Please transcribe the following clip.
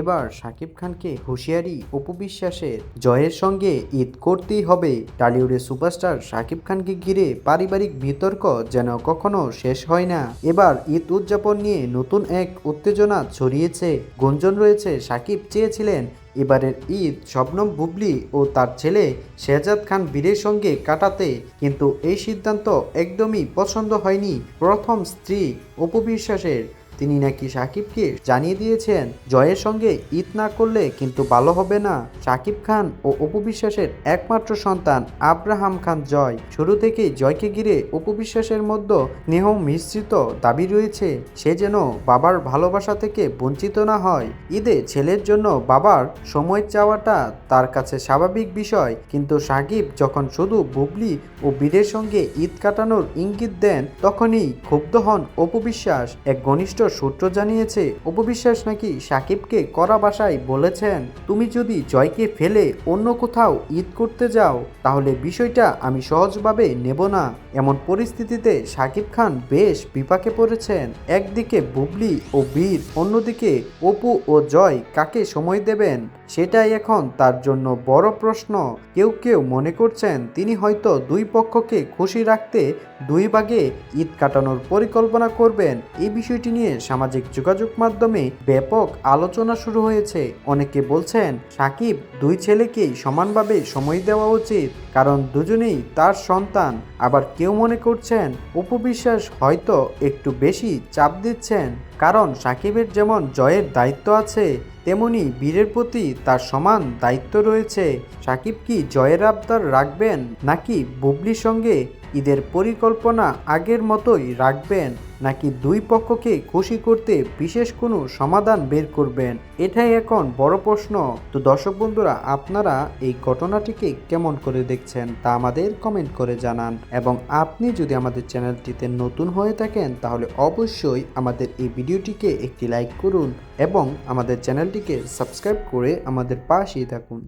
এবার শাকিব খানকে হুঁশিয়ারি অপবিশ্বাসের জয়ের সঙ্গে ঈদ করতেই হবে। টলিউডের সুপারস্টার শাকিব খানকে ঘিরে পারিবারিক বিতর্ক যেন কখনো শেষ হয় না। এবার ঈদ উদযাপন নিয়ে নতুন এক উত্তেজনা ছড়িয়েছে। গুঞ্জন রয়েছে শাকিব চেয়েছিলেন এবারের ঈদ শবনম বুবলি ও তার ছেলে শেহজাদ খান বীরের সঙ্গে কাটাতে, কিন্তু এই সিদ্ধান্ত একদমই পছন্দ হয়নি প্রথম স্ত্রী অপবিশ্বাসের তিনি নাকি সাকিবকে জানিয়ে দিয়েছেন, জয়ের সঙ্গে ঈদ না করলে কিন্তু ভালো হবে না। সাকিব খান ও অপবিশ্বাসের একমাত্র সন্তান আব্রাহাম খান জয়। শুরু থেকেই জয়কে ঘিরে অপবিশ্বাসের মধ্যে স্নেহ মিশ্রিত দাবি রয়েছে। সে যেন বাবার ভালোবাসা থেকে বঞ্চিত না হয়। ঈদে ছেলের জন্য বাবার সময় চাওয়াটা তার কাছে স্বাভাবিক বিষয়। কিন্তু সাকিব যখন শুধু বুবলি ও বীরের সঙ্গে ঈদ কাটানোর ইঙ্গিত দেন, তখনই ক্ষুব্ধ হন অপবিশ্বাস এক ঘনিষ্ঠ সূত্র জানিয়েছে, অপবিশ্বাস নাকি সাকিবকে করা বাসায় বলেছেন, তুমি যদি জয়কে ফেলে অন্য কোথাও ঈদ করতে যাও, তাহলে বিষয়টা আমি সহজভাবে নেব না। এমন পরিস্থিতিতে সাকিব খান বেশ বিপাকে পড়েছেন। একদিকে বুবলি ও বীর, অন্যদিকে অপু ও জয় কাকে সময় দেবেন? সেটাই এখন তার জন্য বড় প্রশ্ন। কেউ কেউ মনে করছেন তিনি হয়তো দুই পক্ষকে খুশি রাখতে দুই ভাগে ঈদ কাটানোর পরিকল্পনা করবেন। এই বিষয়টি নিয়ে সামাজিক যোগাযোগ মাধ্যমে ব্যাপক আলোচনা শুরু হয়েছে। অনেকে বলছেন, সাকিব দুই ছেলেকেই সমানভাবে সময় দেওয়া উচিত, কারণ দুজনেই তার সন্তান। আবার কেউ মনে করছেন উপবিশ্বাস হয়তো একটু বেশি চাপ দিচ্ছেন। কারণ সাকিবের যেমন জয়ের দায়িত্ব আছে, তেমনি বীরের প্রতি তার সমান দায়িত্ব রয়েছে। সাকিব কি জয়ের আবদার রাখবেন নাকি বুবলির সঙ্গে ঈদের পরিকল্পনা আগের মতোই রাখবেন নাকি দুই পক্ষকে খুশি করতে বিশেষ কোনো সমাধান বের করবেন? এটাই এখন বড় প্রশ্ন। তো দর্শক বন্ধুরা, আপনারা এই ঘটনাটিকে কেমন করে দেখছেন তা আমাদের কমেন্ট করে জানান। এবং আপনি যদি আমাদের চ্যানেলটিতে নতুন হয়ে থাকেন, তাহলে অবশ্যই আমাদের এই ভিডিওটিকে একটি লাইক করুন এবং আমাদের চ্যানেলটিকে সাবস্ক্রাইব করে আমাদের পাশেই থাকুন।